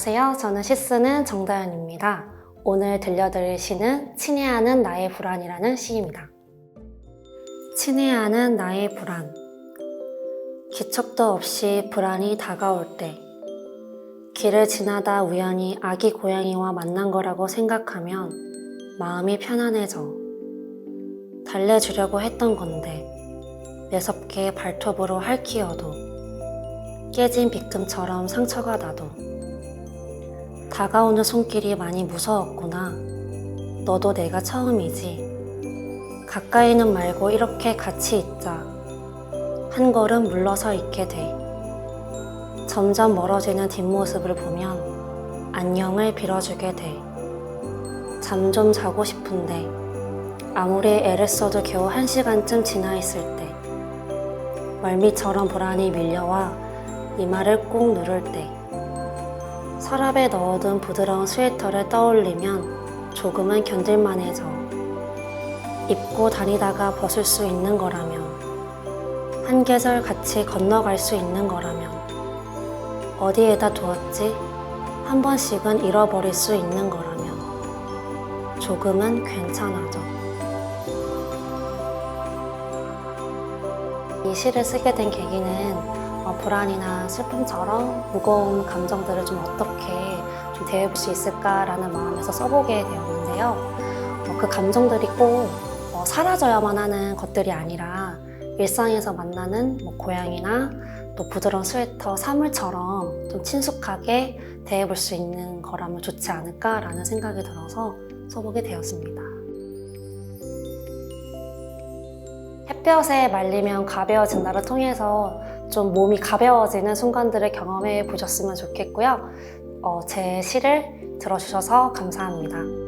안녕하세요. 저는 시쓰는 정다연입니다. 오늘 들려드릴 시는 친애하는 나의 불안이라는 시입니다. 친애하는 나의 불안. 기척도 없이 불안이 다가올 때, 길을 지나다 우연히 아기 고양이와 만난 거라고 생각하면 마음이 편안해져. 달래주려고 했던 건데, 매섭게 발톱으로 핥히어도 깨진 빗금처럼 상처가 나도 다가오는 손길이 많이 무서웠구나. 너도 내가 처음이지. 가까이는 말고 이렇게 같이 있자. 한 걸음 물러서 있게 돼. 점점 멀어지는 뒷모습을 보면 안녕을 빌어주게 돼. 잠 좀 자고 싶은데 아무리 애를 써도 겨우 한 시간쯤 지나 있을 때 멀미처럼 불안이 밀려와 이마를 꾹 누를 때 서랍에 넣어둔 부드러운 스웨터를 떠올리면 조금은 견딜만해져. 입고 다니다가 벗을 수 있는 거라면, 한 계절 같이 건너갈 수 있는 거라면, 어디에다 두었지? 한 번씩은 잃어버릴 수 있는 거라면, 조금은 괜찮아져. 이 시를 쓰게 된 계기는 어, 불안이나 슬픔처럼 무거운 감정들을 좀 어떻게 좀 대해볼 수 있을까라는 마음에서 써보게 되었는데요. 어, 그 감정들이 꼭 어, 사라져야만 하는 것들이 아니라 일상에서 만나는 뭐 고양이나 또 부드러운 스웨터, 사물처럼 좀 친숙하게 대해볼 수 있는 거라면 좋지 않을까라는 생각이 들어서 써보게 되었습니다. 햇볕에 말리면 가벼워진다를 통해서 좀 몸이 가벼워지는 순간들을 경험해 보셨으면 좋겠고요. 어, 제 시를 들어주셔서 감사합니다.